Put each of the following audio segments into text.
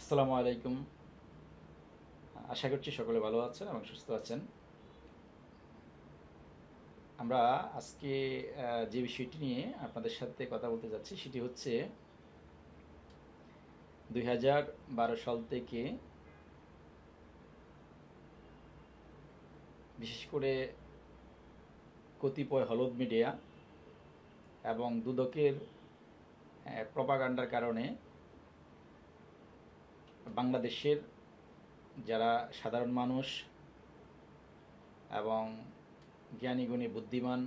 আসসালামু আলাইকুম। আশা করছি সকলে ভালো আছেন এবং সুস্থ আছেন। আমরা আজকে যে বিষয়টি নিয়ে আপনাদের সাথে কথা বলতে যাচ্ছি সেটি হচ্ছে দুই হাজার বারো সাল থেকে বিশেষ করে কতিপয় হলুদ মিডিয়া এবং দুদকের প্রপাগান্ডার কারণে বাংলাদেশের যারা সাধারণ মানুষ এবং জ্ঞানীগুণী বুদ্ধিমান,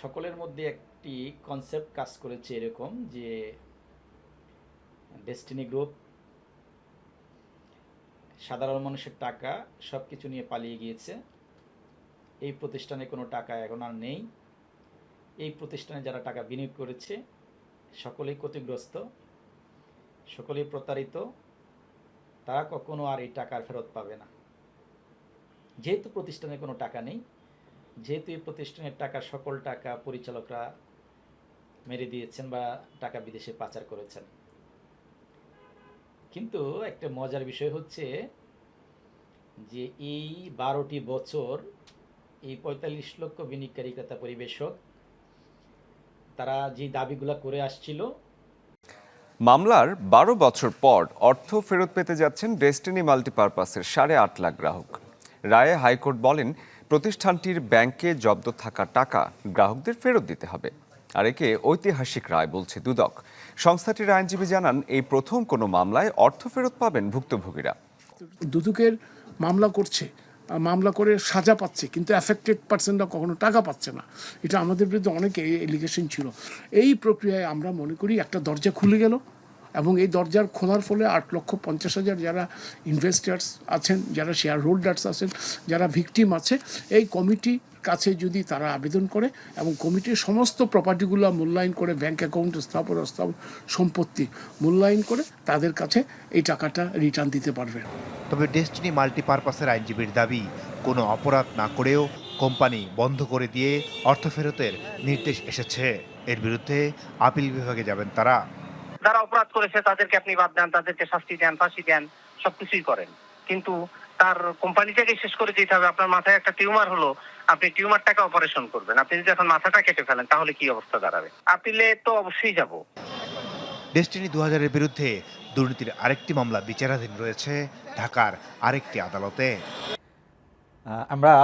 সকলের মধ্যে একটি কনসেপ্ট কাজ করেছে এরকম যে ডেস্টিনি গ্রুপ সাধারণ মানুষের টাকা সব কিছু নিয়ে পালিয়ে গিয়েছে। এই প্রতিষ্ঠানে কোনো টাকা এখন আর নেই। এই প্রতিষ্ঠানে যারা টাকা বিনিয়োগ করেছে, সকলেই ক্ষতিগ্রস্ত। সকলেই প্রতারিত, তারা কখনো আর এই টাকার ফেরত পাবে না। যেহেতু প্রতিষ্ঠানে কোনো টাকা নেই, যেহেতু এই প্রতিষ্ঠানের টাকা সকল টাকা পরিচালকরা মেরে দিয়েছেন বা টাকা বিদেশে পাচার করেছেন। কিন্তু একটা মজার বিষয় হচ্ছে যে এই বারোটি বছর এই পঁয়তাল্লিশ লক্ষ বিনিয়োগকারী ক্রেতা পরিবেশক, তারা যে দাবিগুলো করে আসছিল মামলার বারো বছর পর অর্থ ফেরত পেতে যাচ্ছেন ডেস্টিনি মাল্টিপারপাসের সাড়ে আট লাখ গ্রাহক। রায়ে হাইকোর্ট বলেন, প্রতিষ্ঠানটির ব্যাংকে জব্দ থাকা টাকা গ্রাহকদের ফেরত দিতে হবে। আর একে ঐতিহাসিক রায় বলছে দুদক। সংস্থাটির আইনজীবী জানান, এই প্রথম কোনো মামলায় অর্থ ফেরত পাবেন ভুক্তভোগীরা। দুদকের মামলা করছে মামলা করে সাজা পাচ্ছে, কিন্তু অ্যাফেক্টেড পার্সনরা কখনো টাকা পাচ্ছে না। এটা আমাদের বিরুদ্ধে অনেক এলিগেশন ছিল। এই প্রক্রিয়ায় আমরা মনে করি একটা দরজা খুলে গেল এবং এই দরজার খোলার ফলে আট লক্ষ পঞ্চাশ হাজার যারা ইনভেস্টার্স আছেন, যারা শেয়ার হোল্ডার্স আছেন, যারা ভিকটিম আছে, এই কমিটি কাছে যদি তারা আবেদন করে এবং কমিটির সমস্ত প্রপার্টিগুলো মূল্যায়ন করে ব্যাংক অ্যাকাউন্ট স্থাপন স্থাপন সম্পত্তি মূল্যায়ন করে তাদের কাছে এই টাকাটা রিটার্ন দিতে পারবে। তবে ডেস্টিনি মাল্টিপারপাসের আইনজীবীর দাবি কোনো অপরাধ না করেও কোম্পানি বন্ধ করে দিয়ে অর্থ ফেরতের নির্দেশ এসেছে। এর বিরুদ্ধে আপিল বিভাগে যাবেন তারা। যারা অপরাধ করেছে তাদেরকে আপনি বাদ দেন তাদেরকে শাস্তি দেন ফাঁসি দেন সবকিছুই করেন। কিন্তু তার কোম্পানিটাকে শেষ করে দিতে হবে। আপনার মাথায় একটা টিউমার হলো আপনি টিউমারটাকে অপারেশন করবেন। আপনি যদি এখন মাথাটা কেটে ফেলেন তাহলে কি অবস্থা দাঁড়াবে? আপিলে তো অবশ্যই যাব। ডেস্টিনি দু হাজারের বিরুদ্ধে দুর্নীতির আরেকটি মামলা বিচারাধীন রয়েছে ঢাকার আরেকটি আদালতে। আমরা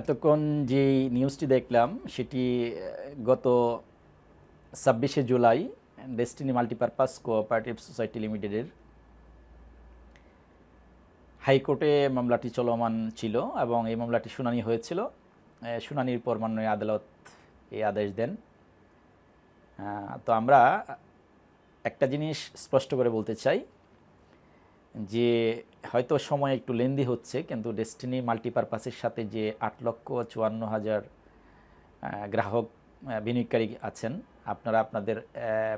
এতক্ষণ যে নিউজটি দেখলাম, সেটি গত ছাব্বিশে July Destiny multipurpose cooperative society লিমিটেডের হাইকোর্টে মামলাটি চলমান ছিল এবং এই মামলাটি শুনানি হয়েছিল। শুনানির পর মাননীয় আদালত এই আদেশ দেন। তো আমরা একটা জিনিস স্পষ্ট করে বলতে চাই যে হয়তো সময় একটু লেন্দি হচ্ছে, কিন্তু ডেস্টিনি মাল্টিপারপাসের সাথে যে আট লক্ষ চুয়ান্ন হাজার গ্রাহক বিনিয়োগকারী আছেন, আপনারা আপনাদের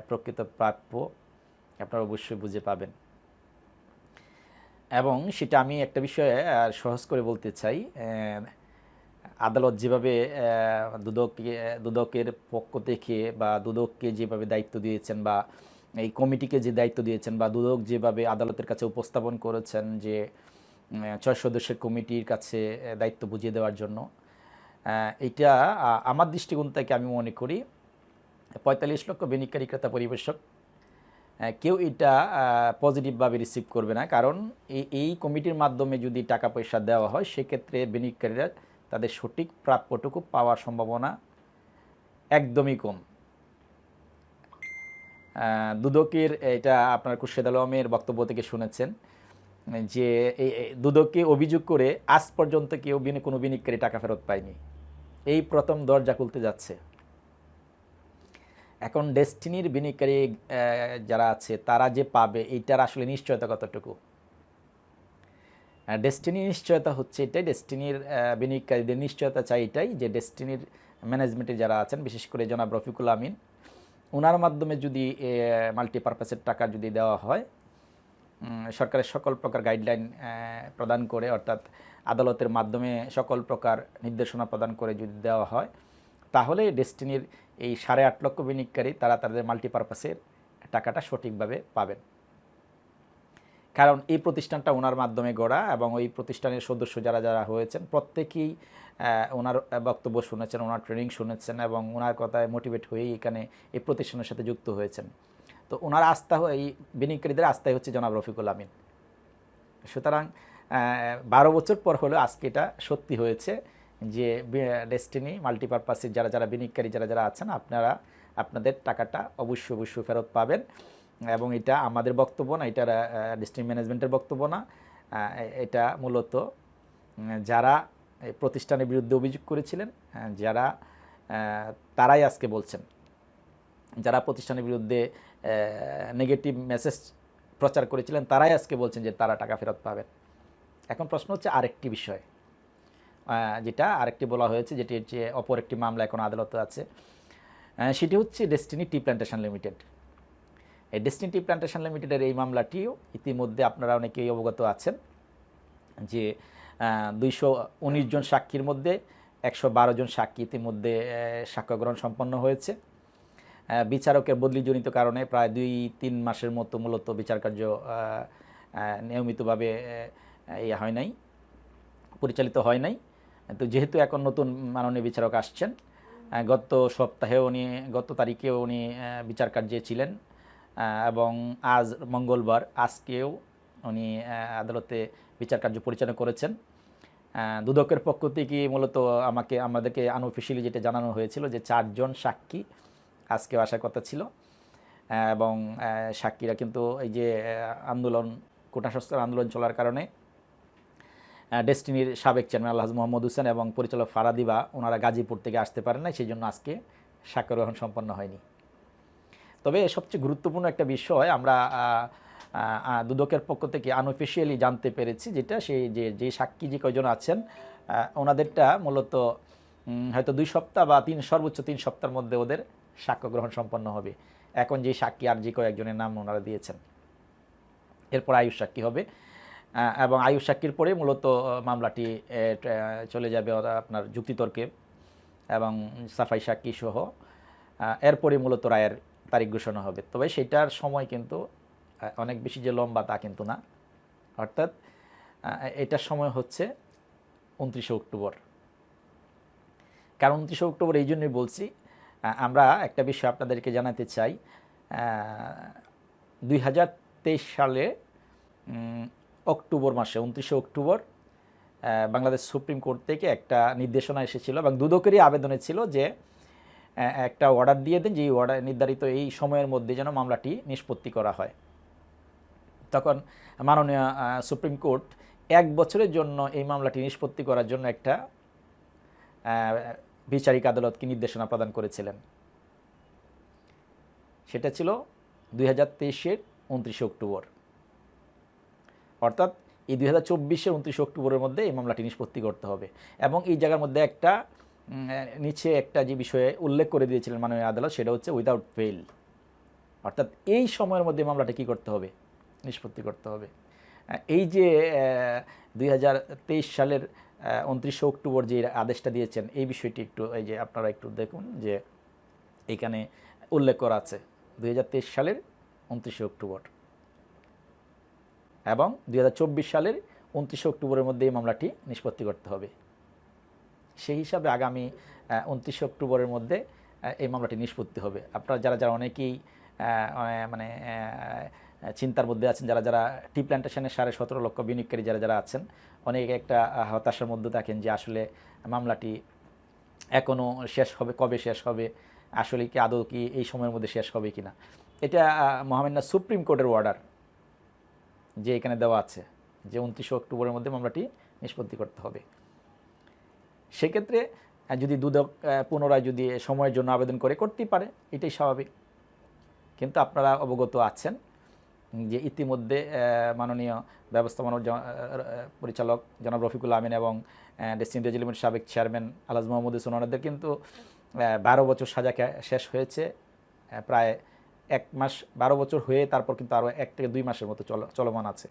প্রকৃত প্রাপ্য আপনারা অবশ্যই বুঝে পাবেন। এবং সেটা আমি একটা বিষয়ে সহজ করে বলতে চাই আদালত যেভাবে দুদক দুদকের পক্ষ থেকে বা দুদককে যেভাবে দায়িত্ব দিয়েছেন বা এই কমিটিকে যে দায়িত্ব দিয়েছেন বা দুদক যেভাবে আদালতের কাছে উপস্থাপন করেছেন যে ছয় সদস্যের কমিটির কাছে দায়িত্ব বুঝিয়ে দেওয়ার জন্য এটা আমার দৃষ্টিকোণ থেকে আমি মনে করি, পঁয়তাল্লিশ লক্ষ বিনিয়োগকারী ক্রেতা পরিবেশক কেউ এটা পজিটিভভাবে রিসিভ করবে না। কারণ এই কমিটির মাধ্যমে যদি টাকা পয়সা দেওয়া হয়, সেক্ষেত্রে বিনিয়োগকারীরা তাদের সঠিক প্রাপ্যটুকু পাওয়ার সম্ভাবনা একদমই কম। দুদকের এটা আপনার খুরশেদ আলমের বক্তব্য থেকে শুনেছেন, যে এই দুদককে অভিযোগ করে আজ পর্যন্ত কেউ কোনো বিনিয়োগকারী টাকা ফেরত পায়নি। এই প্রথম দরজা খুলতে যাচ্ছে। এখন ডেস্টিনির বিনিয়োগকারী যারা আছে, তারা যে পাবে, এইটার আসলে নিশ্চয়তা কতটুকু? ডেস্টিনি নিশ্চয়তা হচ্ছে এটাই, ডেস্টিনির বিনিয়োগকারীদের নিশ্চয়তা চাই এটাই যে ডেস্টিনির ম্যানেজমেন্টে যারা আছেন, বিশেষ করে জনাব রফিকুল আমিন ওনার মাধ্যমে যদি মাল্টিপারপাসের টাকা যদি দেওয়া হয় সরকারের সকল প্রকার গাইডলাইন প্রদান করে, অর্থাৎ আদালতের মাধ্যমে সকল প্রকার নির্দেশনা প্রদান করে যদি দেওয়া হয়, তাহলে ডেস্টিনির এই সাড়ে আট লক্ষ বিনিয়োগকারী তারা তাদের মাল্টিপারপাসের টাকাটা সঠিকভাবে পাবেন। কারণ এই প্রতিষ্ঠানটা ওনার মাধ্যমে গড়া এবং ওই প্রতিষ্ঠানের সদস্য যারা যারা হয়েছেন, প্রত্যেকেই ওনার বক্তব্য শুনেছেন, ওনার ট্রেনিং শুনেছেন এবং ওনার কথায় মোটিভেট হয়েই এখানে এই প্রতিষ্ঠানের সাথে যুক্ত হয়েছেন। তো ওনার আস্থা এই বিনিয়োগকারীদের আস্থাই হচ্ছে জনাব রফিকুল আমিন। সুতরাং বারো বছর পর হলেও আজকে এটা সত্যি হয়েছে যে ডেস্টিনি মাল্টিপারপাসের যারা যারা বিনিয়োগকারী যারা যারা আছেন, আপনারা, আপনাদের টাকাটা অবশ্যই অবশ্যই ফেরত পাবেন। এবং এটা আমাদের বক্তব্য না, এটা ডেস্টিনি ম্যানেজমেন্টের বক্তব্য না। এটা মূলত যারা প্রতিষ্ঠানের বিরুদ্ধে অভিযোগ করেছিলেন যারা তারাই আজকে বলছেন। যারা প্রতিষ্ঠানের বিরুদ্ধে নেগেটিভ মেসেজ প্রচার করেছিলেন, তারাই আজকে বলছেন যে তারা টাকা ফেরত পাবেন। এখন প্রশ্ন হচ্ছে আরেকটি বিষয় যেটা আরেকটি বলা হয়েছে, যেটি হচ্ছে অপর একটি মামলা এখন আদালতে আছে। সেটি হচ্ছে ডেস্টিনি টি প্ল্যান্টেশন লিমিটেড এই ডেস্টিনি টি প্ল্যান্টেশন লিমিটেডের এই মামলাটিও ইতিমধ্যে আপনারা অনেকেই অবগত আছেন যে দুইশো উনিশ জন সাক্ষীর মধ্যে একশো বারো জন সাক্ষী ইতিমধ্যে সাক্ষ্যগ্রহণ সম্পন্ন হয়েছে। বিচারকের বদলিজনিত কারণে প্রায় দুই তিন মাসের মতো মূলত বিচার কার্য নিয়মিতভাবে ইয়ে হয় নাই, পরিচালিত হয় নাই। তো যেহেতু এখন নতুন মাননীয় বিচারক আসছেন গত সপ্তাহে উনি, গত তারিখে উনি বিচার কার্যে ছিলেন। এবং আজ মঙ্গলবার আজকেও উনি আদালতে বিচার কার্য পরিচালনা করেছেন। দুদকের পক্ষ থেকে মূলত আমাকে, আমাদেরকে আনঅফিসিয়ালি যেটা জানানো হয়েছিল যে চারজন সাক্ষী আজকেও আসার কথা ছিল। এবং সাক্ষীরা কিন্তু এই যে আন্দোলন কোটা সংস্কার আন্দোলন চলার কারণে ডেস্টিনির সাবেক চেয়ারম্যান আল্লাহ মোহাম্মদ হোসেন এবং পরিচালক ফারাদিবা ওনারা গাজীপুর থেকে আসতে পারেন না সেই জন্য আজকে সাক্ষ্য গ্রহণ সম্পন্ন হয়নি। তবে সবচেয়ে গুরুত্বপূর্ণ একটা বিষয় আমরা দুদকের পক্ষ থেকে আনঅফিসিয়ালি জানতে পেরেছি, যেটা সেই যে যে সাক্ষী যে কয়জন আছেন ওনাদেরটা মূলত হয়তো দুই সপ্তাহ বা তিন, সর্বোচ্চ তিন সপ্তাহের মধ্যে ওদের সাক্ষ্য গ্রহণ সম্পন্ন হবে। এখন যে সাক্ষী আর যে কয়েকজনের নাম ওনারা দিয়েছেন। এরপর আয়ুষ সাক্ষী হবে এবং আয়ুষ সাক্ষীর পরে মূলত মামলাটি চলে যাবে আপনার যুক্তিতর্কে, এবং সাফাই সাক্ষী সহ এরপরে মূলত রায়ের তারিখ ঘোষণা হবে। তবে সেটার সময় কিন্তু অনেক বেশি যে লম্বা তা কিন্তু না। অর্থাৎ এটার সময় হচ্ছে উনত্রিশে অক্টোবর। কারণ উনত্রিশে অক্টোবর এই জন্যই বলছি আমরা একটা বিষয় আপনাদেরকে জানাতে চাই দুই হাজার তেইশ সালে অক্টোবর মাসে, উনত্রিশে অক্টোবর বাংলাদেশ সুপ্রিম কোর্ট থেকে একটা নির্দেশনা এসেছিল এবং দুদকেরই আবেদনে ছিল যে একটা অর্ডার দিয়ে দেন যে এই অর্ডার নির্ধারিত এই সময়ের মধ্যে যেন মামলাটি নিষ্পত্তি করা হয়। তখন মাননীয় সুপ্রিম কোর্ট এক বছরের জন্য এই মামলাটি নিষ্পত্তি করার জন্য একটা বিচারিক আদালতকে নির্দেশনা প্রদান করেছিলেন। সেটা ছিল দুই হাজার তেইশের উনত্রিশে অক্টোবর। অর্থাৎ এই দুই হাজার চব্বিশের উনত্রিশে অক্টোবরের মধ্যে এই মামলাটি নিষ্পত্তি করতে হবে এবং এই জায়গার মধ্যে একটা নিচে একটা যে বিষয়ে উল্লেখ করে দিয়েছিলেন মাননীয় আদালত, সেটা হচ্ছে উইদাউট ফেল অর্থাৎ এই সময়ের মধ্যে মামলাটা কী করতে হবে? নিষ্পত্তি করতে হবে। এই যে দুই হাজার তেইশ সালের উনত্রিশে অক্টোবর যে আদেশটা দিয়েছেন, এই বিষয়টি একটু, এই যে আপনারা একটু দেখুন যে এখানে উল্লেখ করা আছে। দু হাজার তেইশ সালের উনত্রিশে অক্টোবর এবং দুই হাজার চব্বিশ সালের উনত্রিশে অক্টোবরের মধ্যে এই মামলাটি নিষ্পত্তি করতে হবে। সেই হিসাবে আগামী উনত্রিশে অক্টোবরের মধ্যে এই মামলাটি নিষ্পত্তি হবে। আপনারা যারা যারা অনেকেই মানে চিন্তার মধ্যে আছেন, যারা যারা টি প্ল্যান্টেশনের সাড়ে সতেরো লক্ষ বিনিয়োগকারী যারা যারা আছেন, অনেকে একটা হতাশার মধ্যে থাকেন যে আসলে মামলাটি এখনও শেষ হবে, কবে শেষ হবে, আসলে কি আদৌ কি এই সময়ের মধ্যে শেষ হবে কি না এটা মহামান্য সুপ্রিম কোর্টের অর্ডার যে এখানে দেওয়া আছে যে উনত্রিশে অক্টোবরের মধ্যে মামলাটি নিষ্পত্তি করতে হবে। সেক্ষেত্রে যদি দুদক পুনরায় যদি সময়ের জন্য আবেদন করে, করতেই পারে। এটাই স্বাভাবিক। কিন্তু আপনারা অবগত আছেন যে ইতিমধ্যে মাননীয় ব্যবস্থাপনা পরিচালক জনাব রফিকুল আমিন এবং ডেস্টিন রেজিলিমেন্ট সাবেক চেয়ারম্যান আলাজ মোহাম্মদ হোসেন ওনাদের কিন্তু বারো বছর সাজা শেষ হয়েছে। প্রায় এক মাস, বারো বছর হয়ে তারপর কিন্তু আরও এক থেকে দুই মাসের মতো চল, চলমান আছে।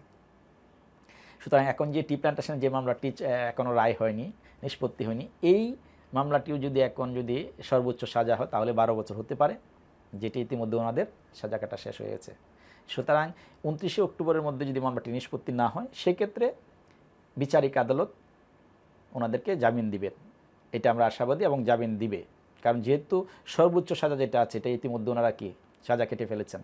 সুতরাং এখন যে টি প্ল্যান্টেশনের যে মামলাটি এখনও রায় হয়নি, নিষ্পত্তি হয়নি, এই মামলাটিও যদি এখন যদি সর্বোচ্চ সাজা হয়, তাহলে বারো বছর হতে পারে, যেটি ইতিমধ্যে ওনাদের সাজা কাটা শেষ হয়ে গেছে। সুতরাং উনত্রিশে অক্টোবরের মধ্যে যদি মামলাটি নিষ্পত্তি না হয়, সেক্ষেত্রে বিচারিক আদালত ওনাদেরকে জামিন দিবেন। এটা আমরা আশাবাদী এবং জামিন দিবে। কারণ যেহেতু সর্বোচ্চ সাজা যেটা আছে, এটা ইতিমধ্যে ওনারা কি সাজা কেটে ফেলেছেন।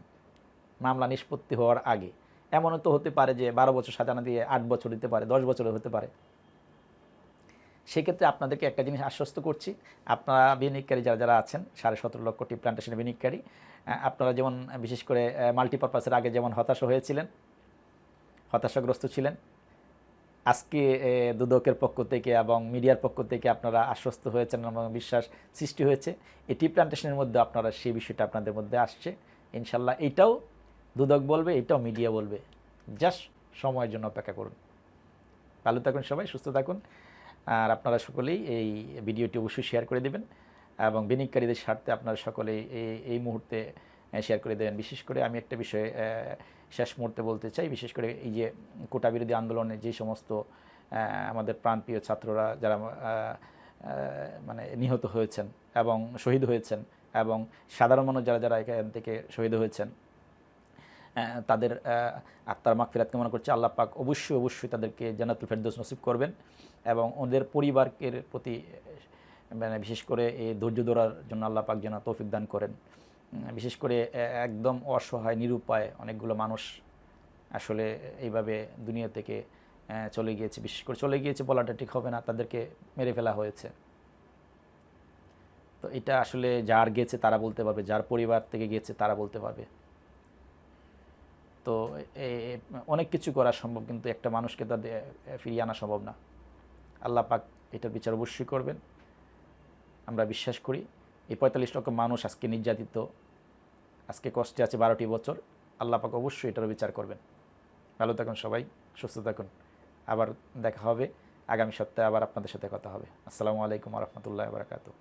মামলা নিষ্পত্তি হওয়ার আগে। এমনও তো হতে পারে যে বারো বছর সাজা না দিয়ে আট বছর দিতে পারে, দশ বছরও হতে পারে। সেক্ষেত্রে আপনাদেরকে একটা জিনিস আশ্বস্ত করছি, আপনারা বিনিয়োগকারী যারা যারা আছেন, সাড়ে সতেরো লক্ষ টি প্লান্টেশনের বিনিয়োগকারী আপনারা যেমন বিশেষ করে মাল্টিপারপাসের আগে যেমন হতাশ হয়েছিলেন, হতাশাগ্রস্ত ছিলেন, আজকে দুদকের পক্ষ থেকে এবং মিডিয়ার পক্ষ থেকে আপনারা আশ্বস্ত হয়েছেন এবং বিশ্বাস সৃষ্টি হয়েছে, এই টি প্লান্টেশনের মধ্যে আপনারা সেই বিষয়টা আপনাদের মধ্যে আসছে, ইনশাল্লাহ এটাও দুদক বলবে, এটাও মিডিয়া বলবে। জাস্ট সময়ের জন্য অপেক্ষা করুন। ভালো থাকুন সবাই, সুস্থ থাকুন। আর আপনারা সকলেই এই ভিডিওটি অবশ্যই শেয়ার করে দেবেন এবং বিনিয়োগকারীদের স্বার্থে আপনারা সকলেই এই মুহূর্তে শেয়ার করে দেবেন। বিশেষ করে আমি একটা বিষয়ে শেষ মুহূর্তে বলতে চাই, বিশেষ করে এই যে কোটা বিরোধী আন্দোলনে যে সমস্ত আমাদের প্রাণপ্রিয় ছাত্ররা যারা মানে নিহত হয়েছেন এবং শহীদ হয়েছেন এবং সাধারণ মানুষ যারা যারা এখান থেকে শহীদ হয়েছেন তাদের আত্মার মাগ ফেরাত কামনা করছে আল্লাহ পাক অবশ্যই অবশ্যই তাদেরকে জান্নাতুল ফেরদৌস নসিব করবেন এবং ওদের পরিবারকের প্রতি মানে বিশেষ করে এই ধৈর্য ধরার জন্য আল্লাহ পাক যেন তৌফিক দান করেন। বিশেষ করে একদম অসহায়, নিরুপায় অনেকগুলো মানুষ আসলে এইভাবে দুনিয়া থেকে চলে গিয়েছে। বিশেষ করে চলে গিয়েছে বলাটা ঠিক হবে না, তাদেরকে মেরে ফেলা হয়েছে। তো এটা আসলে যার গেছে তারা বলতে পারবে, যার পরিবার থেকে গেছে তারা বলতে পারবে। তো অনেক কিছু করা সম্ভব, কিন্তু একটা মানুষকে তো আর দে- ফিরিয়ে আনা সম্ভব না। আল্লাহ পাক এটার বিচার অবশ্যই করবেন। আমরা বিশ্বাস করি, এই পঁয়তাল্লিশ লক্ষ মানুষ আজকে নির্যাতিত, আজকে কষ্টে আছে বারোটি বছর, আল্লাহ পাক অবশ্যই এটারও বিচার করবেন। ভালো থাকুন সবাই, সুস্থ থাকুন। আবার দেখা হবে, আগামী সপ্তাহে আবার আপনাদের সাথে কথা হবে। আসসালামু আলাইকুম রহমতুল্লাহ বারকাতু